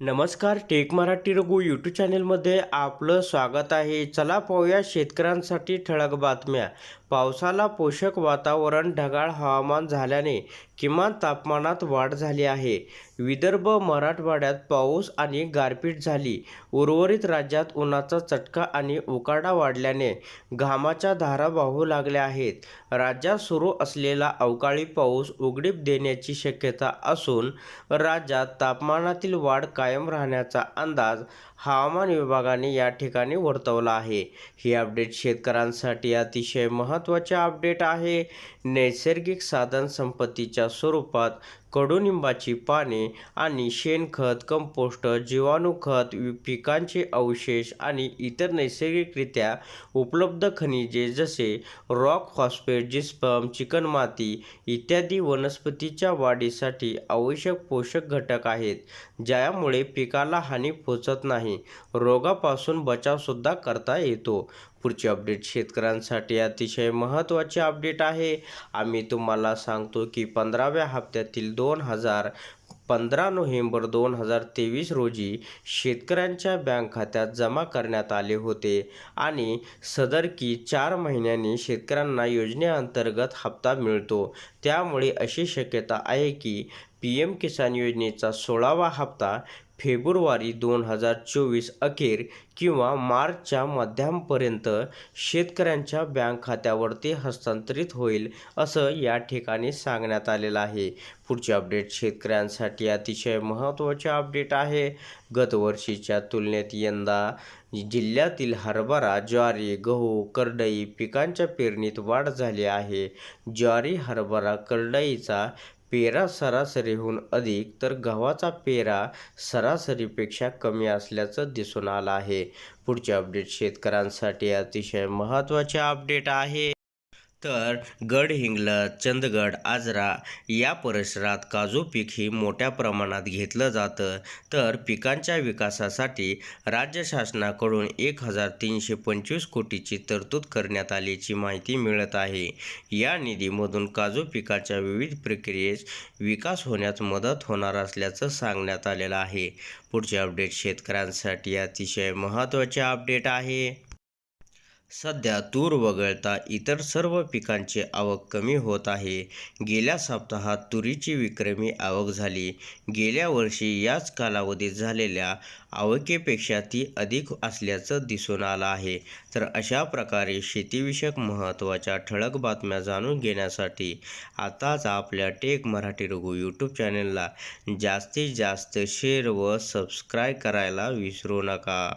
नमस्कार tech Marathi Raghu YouTube चॅनेलमध्ये आपलं स्वागत आहे. चला पाहूया शेतकऱ्यांसाठी ठळक बातम्या. पावसाला पोषक वातावरण ढगाळ हवामान झाल्याने किमान तापमानात वाढ झाली आहे. विदर्भ मराठवाड्यात पाऊस आणि गारपीट झाली. उर्वरित राज्यात उन्हाचा चटका आणि उकाडा वाढल्याने घामाच्या धारा वाहू लागल्या आहेत. राज्यात सुरू असलेला अवकाळी पाऊस उघडीप देण्याची शक्यता असून राज्यात तापमानातील वाढ कायम राहण्याचा अंदाज हवामान विभागाने या ठिकाणी वर्तवला आहे. ही अपडेट शेतकऱ्यांसाठी अतिशय महत्त्वाचे अपडेट आहे. नैसर्गिक साधन संपत्तीच्या स्वरूपात कडुनिंबाची पाने आणि शेणखत कंपोस्ट जीवाणू खत वि- पिकांचे अवशेष आणि इतर नैसर्गिकरित्या उपलब्ध खनिजे जसे रॉक फॉस्फेट जिस्पम चिकणमाती इत्यादी वनस्पतीच्या वाढीसाठी आवश्यक पोषक घटक आहेत ज्यामुळे पिकाला हानी पोचत नाही. रोगापासून बचावसुद्धा करता येतो. पुढची अपडेट शेतकऱ्यांसाठी अतिशय महत्त्वाचे अपडेट आहे. आम्ही तुम्हाला सांगतो की पंधराव्या हप्त्यातील दोन हजार पंधरा नोव्हेंबर दोन हजार तेवीस रोजी शेतकऱ्यांच्या बँक खात्यात जमा करण्यात आले होते आणि सदर की चार महिन्यांनी शेतकऱ्यांना योजनेअंतर्गत हप्ता मिळतो. त्यामुळे अशी शक्यता आहे की पी एम किसान योजनेचा सोळावा हप्ता फेब्रुवारी दोन हजार चोवीस अखेर किंवा मार्चच्या मध्यापर्यंत शेतकऱ्यांच्या बँक खात्यावरती हस्तांतरित होईल असं या ठिकाणी सांगण्यात आलेलं आहे. पुढचे अपडेट शेतकऱ्यांसाठी अतिशय महत्त्वाचे अपडेट आहे. गतवर्षीच्या तुलनेत यंदा जिल्ह्यातील हरभरा ज्वारी गहू करडई पिकांच्या पेरणीत वाढ झाली आहे. ज्वारी हरभरा करडईचा पेरा सरासरीहून अधिक तर गव्हाचा पेरा सरासरीपेक्षा कमी असल्याचं दिसून आलं आहे. पुढचे अपडेट शेतकऱ्यांसाठी अतिशय महत्त्वाचे अपडेट आहे. तर गडहिंग्लज चंदगड आजरा या परिसरात काजू पीक ही मोठ्या प्रमाणात घेतलं जातं. तर पिकांच्या विकासासाठी राज्य शासनाकडून एक हजार तीनशे पंचवीस कोटीची तरतूद करण्यात आल्याची माहिती मिळत आहे. या निधीमधून काजू पिकाच्या विविध प्रक्रियेस विकास होण्यास मदत होणार असल्याचं सांगण्यात आलेलं आहे. पुढचे अपडेट शेतकऱ्यांसाठी अतिशय महत्त्वाचे अपडेट आहे. सध्या तूर वगळता इतर सर्व पिकांची आवक कमी होत आहे. गेल्या सप्ताहात तुरीची विक्रमी आवक झाली. गेल्या वर्षी याच कालावधीत झालेल्या आवकेपेक्षा ती अधिक असल्याचं दिसून आलं आहे. तर अशा प्रकारे शेतीविषयक महत्त्वाच्या ठळक बातम्या जाणून घेण्यासाठी आताच आपल्या टेक मराठी रघु यूट्यूब चॅनलला जास्तीत जास्त शेअर व सबस्क्राईब करायला विसरू नका.